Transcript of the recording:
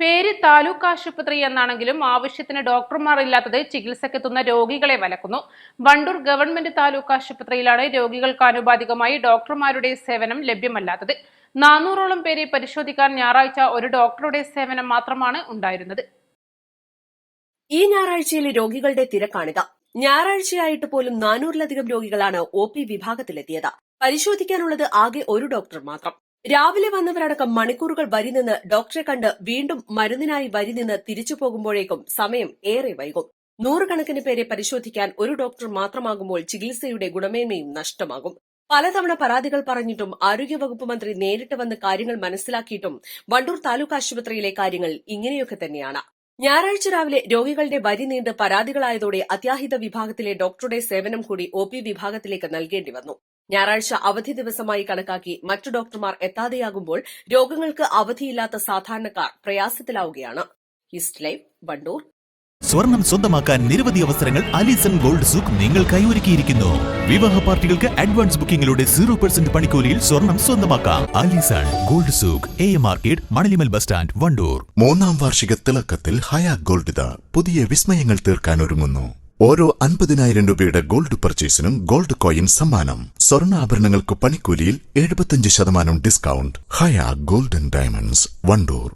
പേര് താലൂക്ക് ആശുപത്രി എന്നാണെങ്കിലും ആവശ്യത്തിന് ഡോക്ടർമാർ ഇല്ലാത്തത് ചികിത്സക്കെത്തുന്ന രോഗികളെ വലക്കുന്നു. വണ്ടൂർ ഗവൺമെന്റ് താലൂക്ക് ആശുപത്രിയിലാണ് രോഗികൾക്ക് ആനുപാതികമായി ഡോക്ടർമാരുടെ സേവനം ലഭ്യമല്ലാത്തത്. നാനൂറോളം പേരെ പരിശോധിക്കാൻ ഞായറാഴ്ച ഒരു ഡോക്ടറുടെ സേവനം മാത്രമാണ് ഉണ്ടായിരുന്നത്. ഈ ഞായറാഴ്ചയിലെ രോഗികളുടെ തിരക്കാണിത ഞായറാഴ്ചയായിട്ട് പോലും നാനൂറിലധികം രോഗികളാണ് ഒ പി വിഭാഗത്തിലെത്തിയത്. പരിശോധിക്കാനുള്ളത് ആകെ ഒരു ഡോക്ടർ മാത്രം. രാവിലെ വന്നവരടക്കം മണിക്കൂറുകൾ വരി നിന്ന് ഡോക്ടറെ കണ്ട് വീണ്ടും മരുന്നിനായി വരി നിന്ന് തിരിച്ചു പോകുമ്പോഴേക്കും സമയം ഏറെ വൈകും. നൂറുകണക്കിന് പേരെ പരിശോധിക്കാൻ ഒരു ഡോക്ടർ മാത്രമാകുമ്പോൾ ചികിത്സയുടെ ഗുണമേന്മയും നഷ്ടമാകും. പലതവണ പരാതികൾ പറഞ്ഞിട്ടും ആരോഗ്യവകുപ്പ് മന്ത്രി നേരിട്ട് വന്ന് കാര്യങ്ങൾ മനസ്സിലാക്കിയിട്ടും വണ്ടൂർ താലൂക്ക് ആശുപത്രിയിലെ കാര്യങ്ങൾ ഇങ്ങനെയൊക്കെ തന്നെയാണ്. ഞായറാഴ്ച രാവിലെ രോഗികളുടെ വരി നീണ്ട് പരാതികളായതോടെ അത്യാഹിത വിഭാഗത്തിലെ ഡോക്ടറുടെ സേവനം കൂടി ഒ പി വിഭാഗത്തിലേക്ക് നൽകേണ്ടി വന്നു. ഞായറാഴ്ച അവധി ദിവസമായി കണക്കാക്കി മറ്റു ഡോക്ടർമാർ എത്താതെയാകുമ്പോൾ രോഗങ്ങൾക്ക് അവധിയില്ലാത്ത സാധാരണക്കാർ പ്രയാസത്തിലാവുകയാണ്. East live Wandoor. സ്വർണം സ്വന്തമാക്കാൻ നിരവധി അവസരങ്ങൾ അലിസൺ ഗോൾഡ് സൂക്ക് നിങ്ങൾക്കായി ഒരുക്കിയിരിക്കുന്നു. വിവാഹ പാർട്ടികൾക്ക് അഡ്വാൻസ് ബുക്കിംഗിലൂടെ സീറോ പെർസെന്റ് പണിക്കൂലിയിൽ സ്വർണം സ്വന്തമാക്കാം. Alison gold souk A market Manalimal bus stand Wandoor. മൂന്നാം വാർഷിക തിളക്കത്തിൽ ഹയാ ഗോൾഡ് പുതിയ വിസ്മയങ്ങൾ തീർക്കാൻ ഒരുങ്ങുന്നു. ഓരോ അൻപതിനായിരം രൂപയുടെ ഗോൾഡ് പർച്ചേസിനും ഗോൾഡ് കോയിൻ സമ്മാനം. സ്വർണാഭരണങ്ങൾക്ക് പണിക്കൂലിയിൽ എഴുപത്തിയഞ്ച് ശതമാനം discount. Haya golden diamonds Wandoor.